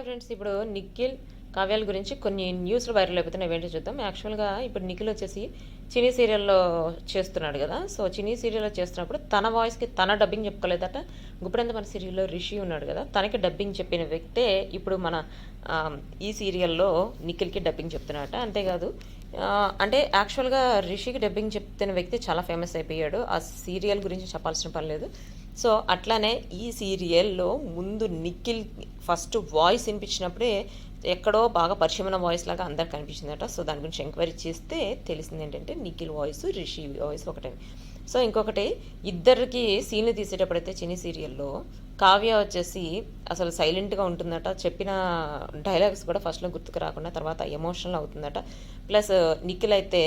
Friends ఇప్పుడు నిఖిల్ కావ్యాల గురించి కొన్ని న్యూస్లు వైరల్ అయిపోతున్నాయి. ఏంటో చూద్దాం. యాక్చువల్గా ఇప్పుడు నిఖిల్ వచ్చేసి చినీ సీరియల్లో చేస్తున్నాడు కదా. సో చినీ సీరియల్లో చేస్తున్నప్పుడు తన వాయిస్కి తన డబ్బింగ్ చెప్పుకోలేదట. గుప్పుడంత మన సీరియల్లో రిషి ఉన్నాడు కదా. తనకి డబ్బింగ్ చెప్పిన వ్యక్తే ఇప్పుడు మన ఈ సీరియల్లో నిఖిల్కి డబ్బింగ్ చెప్తున్నాడట. అంతేకాదు అంటే యాక్చువల్గా రిషికి డబ్బింగ్ చెప్తున్న వ్యక్తి చాలా ఫేమస్ అయిపోయాడు. ఆ సీరియల్ గురించి చెప్పాల్సిన పని లేదు. సో అట్లానే ఈ సీరియల్లో ముందు నిఖిల్ ఫస్ట్ వాయిస్ వినిపించినప్పుడే ఎక్కడో బాగా పరిచయమైన వాయిస్ లాగా అందరికి కనిపించిందట. సో దాని గురించి ఎంక్వైరీ చేస్తే తెలిసింది ఏంటంటే నిఖిల్ వాయిస్ రిషి వాయిస్ ఒకటే. సో ఇంకొకటి ఇద్దరికి సీన్లు తీసేటప్పుడైతే చిన్ని సీరియల్లో కావ్య వచ్చేసి అసలు సైలెంట్గా ఉంటుందట. చెప్పిన డైలాగ్స్ కూడా ఫస్ట్లో గుర్తుకు రాకుండా తర్వాత ఎమోషనల్ అవుతుందట. ప్లస్ నిఖిల్ అయితే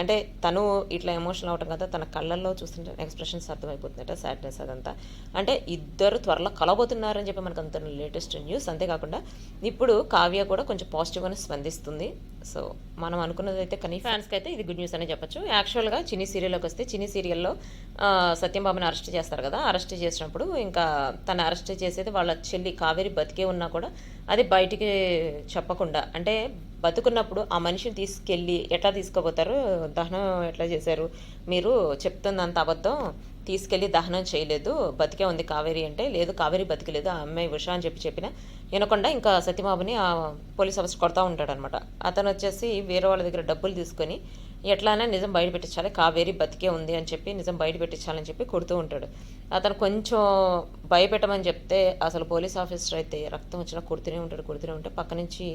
అంటే తను ఇట్లా ఎమోషనల్ అవటం కదా తన కళ్ళల్లో చూస్తుంటే ఎక్స్ప్రెషన్స్ అర్థమైపోతుందట సాడ్నెస్ అదంతా. అంటే ఇద్దరు త్వరలో కలబోతున్నారని చెప్పి మనకు అంత లేటెస్ట్ న్యూస్. అంతేకాకుండా ఇప్పుడు కావ్య కూడా కొంచెం పాజిటివ్గానే స్పందిస్తుంది. సో మనం అనుకున్నది అయితే కానీ ఫ్యాన్స్కి అయితే ఇది గుడ్ న్యూస్ అనే చెప్పొచ్చు. యాక్చువల్గా చిన్ని సీరియల్లోకి వస్తే చిన్ని సీరియల్లో సత్యంబాబుని అరెస్ట్ చేస్తారు కదా అరెస్ట్ చేసినప్పుడు ఇంకా తను అరెస్ట్ చేసేది వాళ్ళ చెల్లి కావేరి బతికే ఉన్నా కూడా అది బయటికి చెప్పకుండా అంటే బతుకున్నప్పుడు ఆ మనిషిని తీసుకెళ్ళి ఎట్లా తీసుకుపోతారు దహనం ఎట్లా చేశారు మీరు చెప్తున్నంత అబద్ధం తీసుకెళ్ళి దహనం చేయలేదు. బతికే ఉంది కావేరి అంటే. లేదు కావేరి బతికలేదు. ఆ అమ్మాయి ఉషా అని చెప్పి చెప్పిన. వినకుండా ఇంకా సత్యబాబుని ఆ పోలీస్ ఆఫీసర్ కొడతా ఉంటాడనమాట. అతను వచ్చేసి వేరే వాళ్ళ దగ్గర డబ్బులు తీసుకొని ఎట్లానే నిజం బయట పెట్టించాలి. కావేరి బతికే ఉంది అని చెప్పి నిజం బయట పెట్టించాలని చెప్పి కొడుతూ ఉంటాడు. అతను కొంచెం భయపెట్టమని చెప్తే అసలు పోలీస్ ఆఫీసర్ అయితే రక్తం వచ్చినా కొడుతూనే ఉంటాడు కొడుతూనే ఉంటే పక్క నుంచి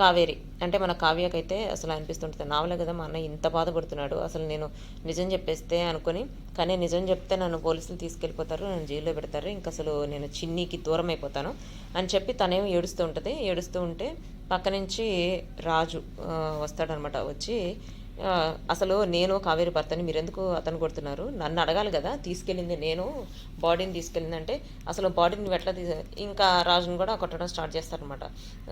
కావేరి. అంటే మన కావ్యకైతే అసలు అనిపిస్తుంటుంది నావలే కదా మా అన్న ఇంత బాధపడుతున్నాడు అసలు నేను నిజం చెప్పేస్తే అనుకుని కానీ నిజం చెప్తే నన్ను పోలీసులు తీసుకెళ్ళిపోతారు నన్ను జైల్లో పెడతారు ఇంకా అసలు నేను చిన్నికి దూరం అయిపోతాను అని చెప్పి తనేమో ఏడుస్తూ ఉంటుంది ఏడుస్తూ ఉంటే పక్క నుంచి రాజు వస్తాడనమాట వచ్చి అసలు నేను కావేరి భర్తని మీరెందుకు అతను కొడుతున్నారు? నన్ను అడగాలి కదా తీసుకెళ్ళింది నేను బాడీని తీసుకెళ్ళిందంటే అసలు బాడీని ఎట్లా తీసా? ఇంకా రాజుని కూడా కొట్టడం స్టార్ట్ చేస్తారనమాట.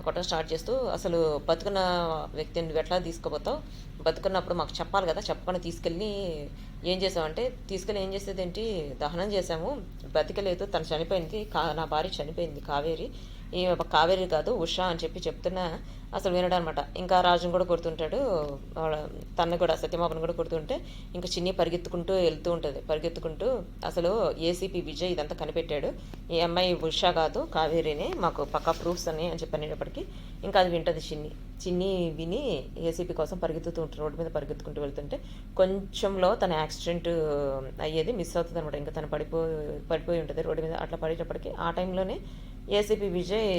కొట్టడం స్టార్ట్ చేస్తూ అసలు బతుకున్న వ్యక్తిని నువ్వు ఎట్లా తీసుకుపోతావు? బతుకున్నప్పుడు మాకు చెప్పాలి కదా చెప్పకుండా తీసుకెళ్ళి ఏం చేసామంటే తీసుకెళ్ళి ఏం చేసేది ఏంటి? దహనం చేసాము బతికలేదు తను చనిపోయింది కా నా భార్య చనిపోయింది కావేరి. ఈ కావేరి కాదు ఉషా అని చెప్పి చెప్తున్నా అసలు వినడనమాట. ఇంకా రాజును కూడా కొడుతుంటాడు వాళ్ళ తన్ను కూడా సత్యమాపను కూడా కొడుతుంటే ఇంకా చిన్ని పరిగెత్తుకుంటూ వెళ్తూ ఉంటుంది. పరిగెత్తుకుంటూ అసలు ఏసీపీ విజయ్ ఇదంతా కనిపెట్టాడు. ఈ అమ్మాయి ఉషా కాదు కావేరిని మాకు పక్కా ప్రూఫ్స్ అని అని చెప్పి ఇంకా అది వింటుంది చిన్ని. చిన్ని విని ఏసీపీ కోసం పరిగెత్తుతూ ఉంటారు రోడ్డు మీద పరిగెత్తుకుంటూ వెళ్తుంటే కొంచెంలో తన యాక్సిడెంట్ అయ్యేది మిస్ అవుతుంది అనమాట ఇంకా తను పడిపో పడిపోయి ఉంటుంది రోడ్డు మీద. అట్లా పడేటప్పటికి ఆ టైంలోనే ఏసీపీ విజయ్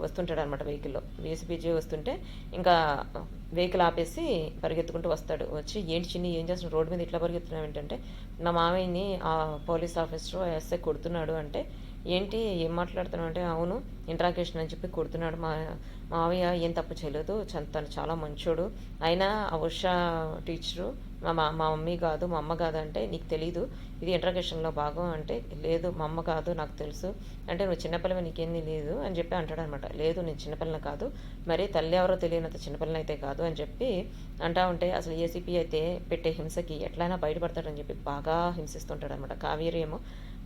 వస్తుంటాడు అనమాట వెహికల్లో. ఏసీపీ విజయ్ వస్తుంటే ఇంకా వెహికల్ ఆపేసి పరిగెత్తుకుంటూ వస్తాడు. వచ్చి ఏంటి చిన్ని ఏం చేస్తున్నాడు రోడ్డు మీద ఇట్లా పరిగెత్తున్నావు ఏంటంటే నా మామయ్యని ఆ పోలీస్ ఆఫీసర్ ఎస్ఐ కొడుతున్నాడు అంటే ఏంటి ఏం మాట్లాడుతున్నావు అంటే అవును ఇంట్రాకేషన్ అని చెప్పి కొడుతున్నాడు మా మావయ్య ఏం తప్పు చేయలేదు. తను చాలా మంచోడు. అయినా ఆ ఉషా టీచరు మా మా మా మమ్మీ కాదు మా అమ్మ కాదు అంటే నీకు తెలీదు. ఇది ఇంట్రాకేషన్లో భాగం అంటే లేదు మా అమ్మ కాదు నాకు తెలుసు. అంటే నువ్వు చిన్నపిల్లవి నీకేం తెలియదు అని చెప్పి అంటాడు అనమాట లేదు నేను చిన్నపిల్లని కాదు. మరి తల్లి ఎవరో తెలియనంత చిన్నపిల్లని అయితే కాదు అని చెప్పి అంటా ఉంటే అసలు ఏసీపీ అయితే పెట్టే హింసకి ఎట్లయినా బయటపడతాడని చెప్పి బాగా హింసిస్తుంటాడు అనమాట కావేరి ఏమో